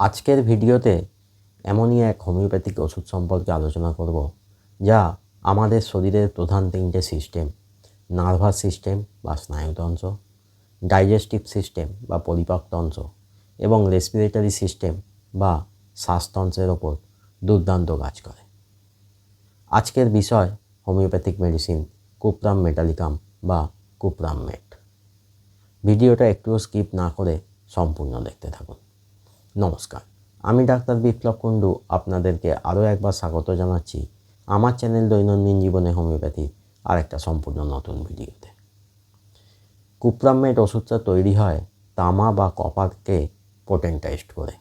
আজকের ভিডিওতে এমনই এক হোমিওপ্যাথিক ওষুধ সম্পর্কে আলোচনা করব, যা আমাদের শরীরের প্রধান তিনটে সিস্টেম, নার্ভাস সিস্টেম বা স্নায়ুতন্ত্র, ডাইজেস্টিভ সিস্টেম বা পরিপাকতন্ত্র এবং রেসপিরেটরি সিস্টেম বা শ্বাসতন্ত্রের ওপর দুর্দান্ত কাজ করে। আজকের বিষয় হোমিওপ্যাথিক মেডিসিন কুপ্রাম মেটালিকাম বা কুপ্রাম মেট। ভিডিওটা একটুও স্কিপ না করে সম্পূর্ণ দেখতে থাকুন। নমস্কার। আমি ডাক্তার বিপ্লব কুণ্ডু, আপনাদেরকে আরও একবার স্বাগত জানাচ্ছি আমার চ্যানেল দৈনন্দিন জীবনে হোমিওপ্যাথি আর একটা সম্পূর্ণ নতুন ভিডিওতে। কুপ্রামেট ওষুধটা তৈরি হয় তামা বা কপারকে পোটেন্টাইজড করে।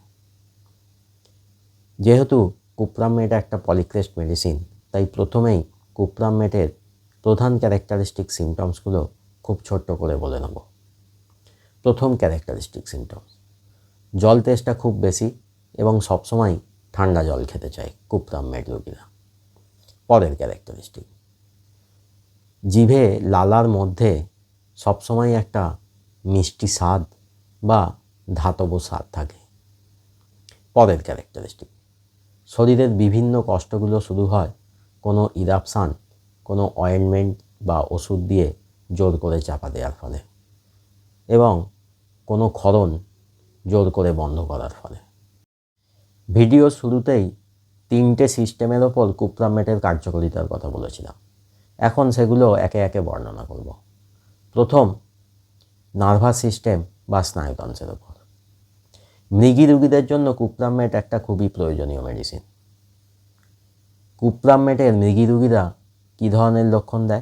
যেহেতু কুপ্রামেট একটা পলিক্রেস্ট মেডিসিন তাই প্রথমেই কুপ্রামেটের প্রধান ক্যারেক্টারিস্টিক সিমটমসগুলো খুব ছোট্ট করে বলে নেব। প্রথম ক্যারেক্টারিস্টিক সিমটমস জল তেষ্টা খুব বেশি এবং সবসময় ঠান্ডা জল খেতে চায় কুপ্রামেট রোগীরা পরের ক্যারেক্টারিস্টিক জিভে লালার মধ্যে সবসময় একটা মিষ্টি স্বাদ বা ধাতব স্বাদ থাকে। পরের ক্যারেক্টারিস্টিক শরীরের বিভিন্ন কষ্টগুলো শুরু হয় কোনো ইরাপশান কোনো অয়েন্টমেন্ট বা ওষুধ দিয়ে জোর করে চাপা দেওয়ার ফলে। এবং কোনো ক্ষরণ জোর করে বন্ধ করার ফলে। ভিডিও শুরুতেই তিনটে সিস্টেমের ওপর কুপ্রামেটের কার্যকারিতার কথা বলেছিলাম। এখন সেগুলো একে একে বর্ণনা করব। প্রথম, নার্ভাস সিস্টেম বা স্নায়ুতন্ত্রের ওপর। মৃগী রুগীদের জন্য কুপ্রামেট একটা খুবই প্রয়োজনীয় মেডিসিন কুপ্রামেটের মৃগী রুগীরা কী ধরনের লক্ষণ দেয়?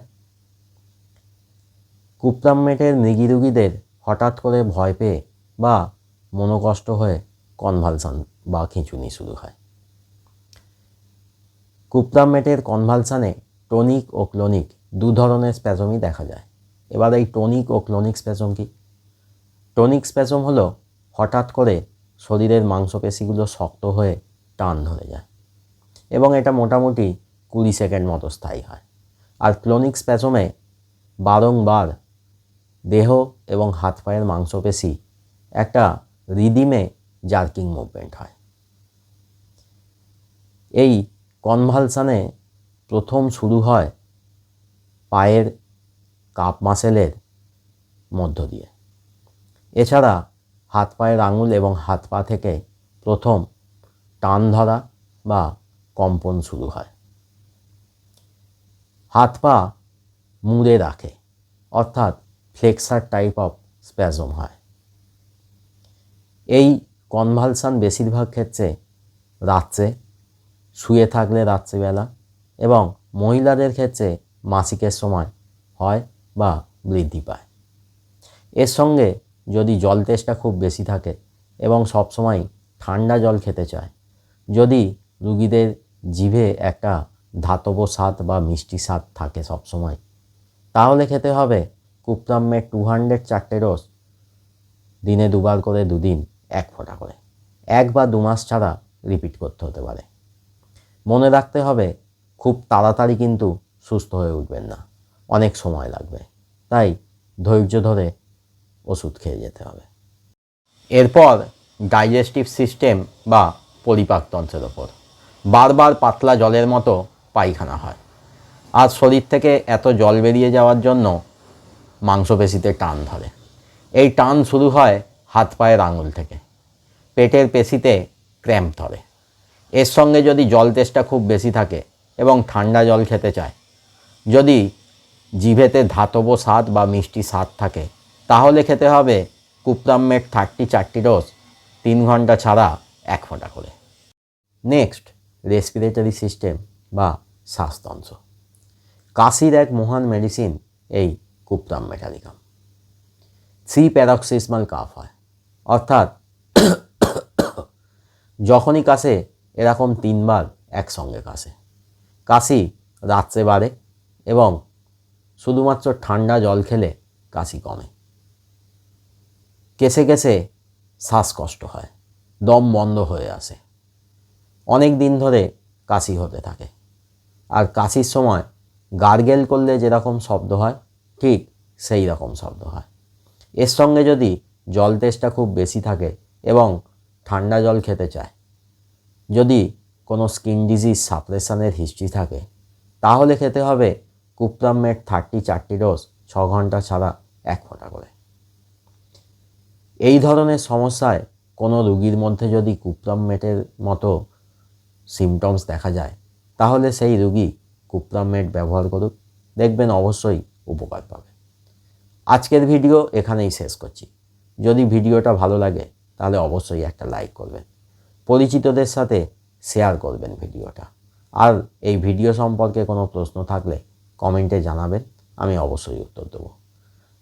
কুপ্রামেটের মৃগী রুগীদের হঠাৎ করে ভয় পেয়ে বা মনোকষ্ট হয়ে কনভালসান বা খিঁচুনি শুরু হয়। কুপ্রামেটের কনভালসানে টনিক ও ক্লোনিক দু ধরনের স্প্যাজমই দেখা যায়। এবার এই টনিক ও ক্লোনিক স্প্যাজম কি? টনিক স্প্যাজম হলো হঠাৎ করে শরীরের মাংসপেশিগুলো শক্ত হয়ে টান ধরে যায় এবং এটা মোটামুটি কুড়ি সেকেন্ড মতো স্থায়ী হয়। আর ক্লোনিক স্প্যাজমে বারংবার দেহ এবং হাত পায়ের মাংসপেশি একটা রিদিমে জার্কিং মুভমেন্ট হয়। এই কনভালসানে প্রথম শুরু হয় পায়ের কাপ মাসেলের মধ্য দিয়ে। এছাড়া হাত পায়ের আঙুল এবং হাত পা থেকে প্রথম টান ধরা বা কম্পন শুরু হয়। হাত পা মুড়ে রাখে, অর্থাৎ ফ্লেক্সার টাইপ অফ স্প্যাজম হয়। এই কনভালসান বেশিরভাগ ক্ষেত্রে রাত্রে শুয়ে থাকলে রাত্রিবেলা এবং মহিলাদের ক্ষেত্রে মাসিকের সময় হয় বা বৃদ্ধি পায়। এর সঙ্গে যদি জল তেষ্টা খুব বেশি থাকে এবং সবসময় ঠান্ডা জল খেতে চায়, যদি রুগীদের জিভে একটা ধাতব স্বাদ বা মিষ্টি স্বাদ থাকে সবসময়, তাহলে খেতে হবে কুপ্রামের টু হান্ড্রেড চারটে ডোজ দিনে দুবার করে দুদিন। এক ফোঁটা করে। এক বা দু মাস ছাড়া রিপিট করতে হতে পারে। মনে রাখতে হবে, খুব তাড়াতাড়ি কিন্তু সুস্থ হয়ে উঠবেন না। অনেক সময় লাগবে। তাই ধৈর্য ধরে ওষুধ খেয়ে যেতে হবে। এরপর ডাইজেস্টিভ সিস্টেম বা পরিপাকতন্ত্রের ওপর। বারবার পাতলা জলের মতো পায়খানা হয়। আর শরীর থেকে এত জল বেরিয়ে যাওয়ার জন্য মাংসপেশিতে টান ধরে। এই টান শুরু হয় হাত পায়ের আঙুল থেকে। পেটের পেশিতে ক্র্যাম্প ধরে। এর সঙ্গে যদি জল তেষ্টা খুব বেশি থাকে এবং ঠান্ডা জল খেতে চায়, যদি জিভেতে ধাতব স্বাদ বা মিষ্টি স্বাদ থাকে, তাহলে খেতে হবে কুপ্রামেট থার্টি চারটি ডোজ, তিন ঘণ্টা ছাড়া এক ফোঁটা করে। নেক্সট রেসপিরেটরি সিস্টেম বা শ্বাসতন্ত্র। কাশির এক মহান মেডিসিন এই cuprum metallicum three paroxysmal cough হয়। অর্থাৎ যখনই কাশে এরকম তিনবার একসঙ্গে কাশে কাশি রাত্রে বাড়ে এবং শুধুমাত্র ঠান্ডা জল খেলে কাশি কমে। কেসে কেসে শ্বাসকষ্ট হয়, দম বন্ধ হয়ে আসে। অনেক দিন ধরে কাশি হতে থাকে। আর কাশির সময় গার্গেল করলে যেরকম শব্দ হয়, ঠিক সেই রকম শব্দ হয়। এর সঙ্গে যদি জল তেষ্টা খুব বেশি থাকে এবং ঠান্ডা জল খেতে চায়। যদি কোনো স্কিন ডিজিজ সাপ্রেশনের হিস্ট্রি থাকে, তাহলে খেতে হবে কুপ্রামেট থার্টি চারটি ডোজ ছ ঘণ্টা ছাড়া এক ফোঁটা করে। এই ধরনের সমস্যায় কোনো রুগীর মধ্যে যদি কুপ্রামেটের মতো সিমটমস দেখা যায়, তাহলে সেই রুগী কুপ্রামেট ব্যবহার করুক। দেখবেন অবশ্যই উপকার পাবে। আজকের ভিডিও এখানেই শেষ করছি। যদি ভিডিওটা ভালো লাগে, তাহলে অবশ্যই একটা লাইক করবেন। পরিচিতদের সাথে শেয়ার করবেন ভিডিওটা। আর এই ভিডিও সম্পর্কে কোনো প্রশ্ন থাকলে কমেন্টে জানাবেন, আমি অবশ্যই উত্তর দেবো।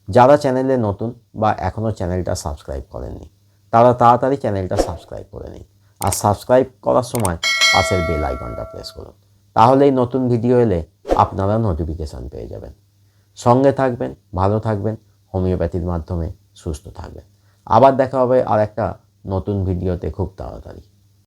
যারা চ্যানেলে নতুন বা এখনও চ্যানেলটা সাবস্ক্রাইব করেননি, তারা তাড়াতাড়ি চ্যানেলটা সাবস্ক্রাইব করে নিন। আর সাবস্ক্রাইব করার সময় পাশের বেল আইকনটা প্রেস করুন। তাহলেই নতুন ভিডিও এলে আপনারা নোটিফিকেশান পেয়ে যাবেন। সঙ্গে থাকবেন, ভালো থাকবেন হোমিওপ্যাথির মাধ্যমে সুস্থ থাকবেন। আবার দেখা হবে আর একটা নতুন ভিডিওতে খুব তাড়াতাড়ি।